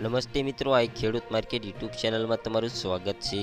નમસ્તે મિત્રો, આ ખેડૂત માર્કેટ યુટ્યુબ ચેનલમાં તમારું સ્વાગત છે.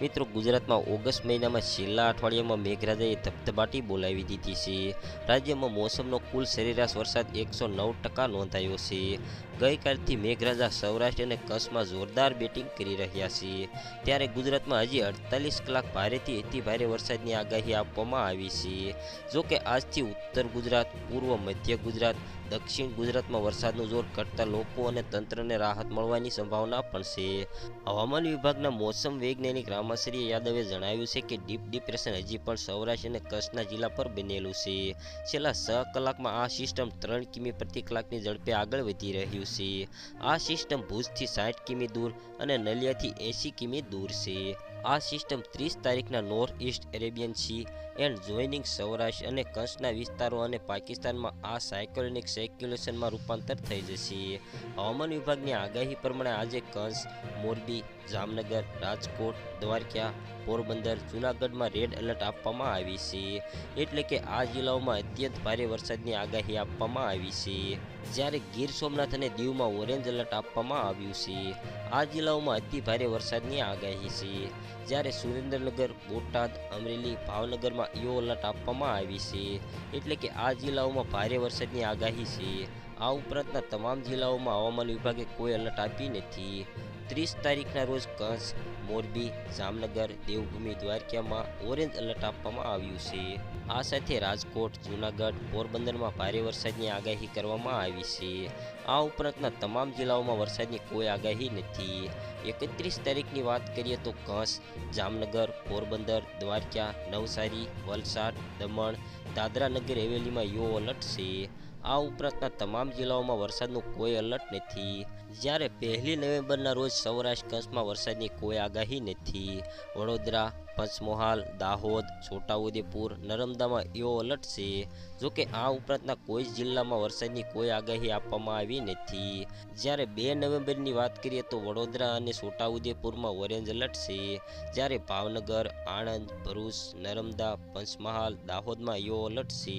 મિત્રો, ગુજરાતમાં ઓગસ્ટ મહિનામાં છેલ્લા અઠવાડિયામાં મેઘરાજાએ ધબધબાટી બોલાવી દીધી છે. રાજ્યમાં મોસમનો કુલ સરેરાશ વરસાદ એકસો નવ ટકા નોંધાયો છે. ગઈકાલથી મેઘરાજા સૌરાષ્ટ્ર અને કચ્છમાં જોરદાર બેટિંગ કરી રહ્યા છે. ત્યારે ગુજરાતમાં હજી અડતાલીસ કલાક ભારેથી અતિ ભારે વરસાદની આગાહી આપવામાં આવી છે. જોકે આજથી ઉત્તર ગુજરાત, પૂર્વ મધ્ય ગુજરાત દક્ષિણ ગુજરાતમાં વરસાદનું જોર ઘટતા લોકો અને તંત્રને રાહત મળવાની સંભાવના પણ છે. હવામાન વિભાગના મોસમ વૈજ્ઞાનિક રામાશ્રી યાદવે જણાવ્યું છે કે ડીપ ડિપ્રેશન હજી પણ સૌરાષ્ટ્ર અને કચ્છના જિલ્લા પર બનેલું છે. છેલ્લા છ કલાકમાં આ સિસ્ટમ ત્રણ કિમી પ્રતિ કલાકની ઝડપે આગળ વધી રહ્યું છે. આ સિસ્ટમ ભુજથી સાઠ કિમી દૂર અને નલિયાથી એંસી કિમી દૂર છે. આ સિસ્ટમ ત્રીસ તારીખના north east Arabian sea and joining Saurashtra અને કચ્છના વિસ્તારો અને પાકિસ્તાનમાં આ સાયક્લોનિક સર્ક્યુલેશનમાં રૂપાંતર થઈ જશે. હવામાન વિભાગની આગાહી પ્રમાણે આજે કચ્છ, મોરબી, જામનગર, રાજકોટ, દ્વારકા, પોરબંદર, જૂનાગઢમાં રેડ એલર્ટ આપવામાં આવી છે. એટલે કે આ જિલ્લાઓમાં અત્યંત ભારે વરસાદની આગાહી આપવામાં આવી છે. જ્યારે ગીર સોમનાથ અને દીવમાં ઓરેન્જ એલર્ટ આપવામાં આવ્યું છે. આ જિલ્લાઓમાં અતિ ભારે વરસાદની આગાહી છે. જ્યારે સુરેન્દ્રનગર, બોટાદ, અમરેલી, ભાવનગરમાં યો એલર્ટ આપવામાં આવી છે. એટલે કે આ જિલ્લાઓમાં ભારે વરસાદની આગાહી છે. આ ઉપરાંતના તમામ જિલ્લાઓમાં હવામાન વિભાગે કોઈ એલર્ટ આપી નથી. ત્રીસ તારીખના રોજ કચ્છ મોરબી, જામનગર, દેવભૂમિ દ્વારકામાં ઓરેન્જ એલર્ટ આપવામાં આવ્યું છે. આ સાથે રાજકોટ, જૂનાગઢ, પોરબંદરમાં ભારે વરસાદની આગાહી કરવામાં આવી છે. આ ઉપરાંતના તમામ જિલ્લાઓમાં વરસાદની કોઈ આગાહી નથી. એકત્રીસ તારીખની વાત કરીએ તો કચ્છ જામનગર, પોરબંદર, દ્વારકા, નવસારી, વલસાડ, દમણ, દાદરા નગર હવેલીમાં યો એલર્ટ છે. આ ઉપરાંતના તમામ જિલ્લાઓમાં વરસાદનું કોઈ એલર્ટ નથી. જ્યારે પહેલી નવેમ્બરના રોજ સૌરાષ્ટ્ર કચ્છમાં વરસાદની કોઈ આગાહી નથી. વડોદરા પંચમહાલ, દાહોદ, છોટાઉદેપુર, નર્મદામાં એવો અલર્ટ છે. જોકે આ ઉપરાંતના કોઈ જિલ્લામાં વરસાદની કોઈ આગાહી આપવામાં આવી નથી. જ્યારે બે નવેમ્બરની વાત કરીએ તો વડોદરા અને છોટાઉદેપુરમાં ઓરેન્જ એલર્ટ છે. જ્યારે ભાવનગર, આણંદ, ભરૂચ, નર્મદા, પંચમહાલ, દાહોદમાં એવો એલર્ટ છે.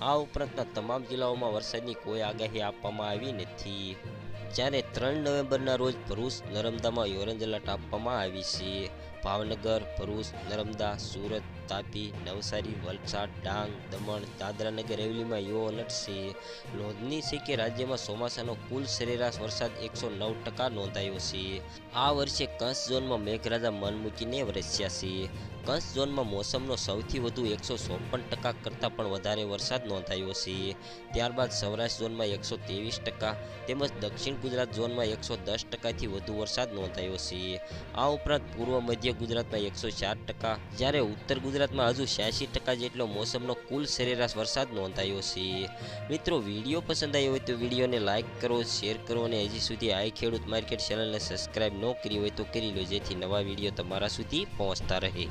આ ઉપરાંતના તમામ જિલ્લાઓમાં વરસાદની કોઈ આગાહી આપવામાં આવી નથી. જ્યારે ત્રણ નવેમ્બરના રોજ ભરૂચ, નર્મદામાં ઓરેન્જ એલર્ટ આપવામાં આવી છે. ભાવનગર, ભરૂચ, નર્મદા, સુરત, તાપી, નવસારી, વલસાડ, ડાંગ, દમણ, દાદરાનગર હવેલીમાં યો અલર્ટ છે. નોંધની છે કે રાજ્યમાં ચોમાસાનો કુલ સરેરાશ વરસાદ એકસો નવ ટકા નોંધાયો છે. આ વર્ષે કંસ ઝોનમાં મેઘરાજા મન મૂકીને વરસ્યા છે. કચ્છ ઝોનમાં મોસમનો સૌથી વધુ એકસો ચોપન ટકા કરતાં પણ વધારે વરસાદ નોંધાયો છે. ત્યારબાદ સૌરાષ્ટ્ર ઝોનમાં એકસો ત્રેવીસ ટકા, તેમજ દક્ષિણ ગુજરાત ઝોનમાં એકસો દસ ટકાથી વધુ વરસાદ નોંધાયો છે. આ ઉપરાંત પૂર્વ મધ્ય ગુજરાતમાં એકસો ચાર ટકા, જ્યારે ઉત્તર ગુજરાતમાં હજુ છ્યાસી ટકા જેટલો મોસમનો કુલ સરેરાશ વરસાદ નોંધાયો છે. મિત્રો, વીડિયો પસંદ આવ્યો હોય તો વિડીયોને લાઇક કરો, શેર કરો અને હજી સુધી આઈ ખેડૂત માર્કેટ ચેનલને સબસ્ક્રાઇબ ન કરી હોય તો કરી લો, જેથી નવા વીડિયો તમારા સુધી પહોંચતા રહે.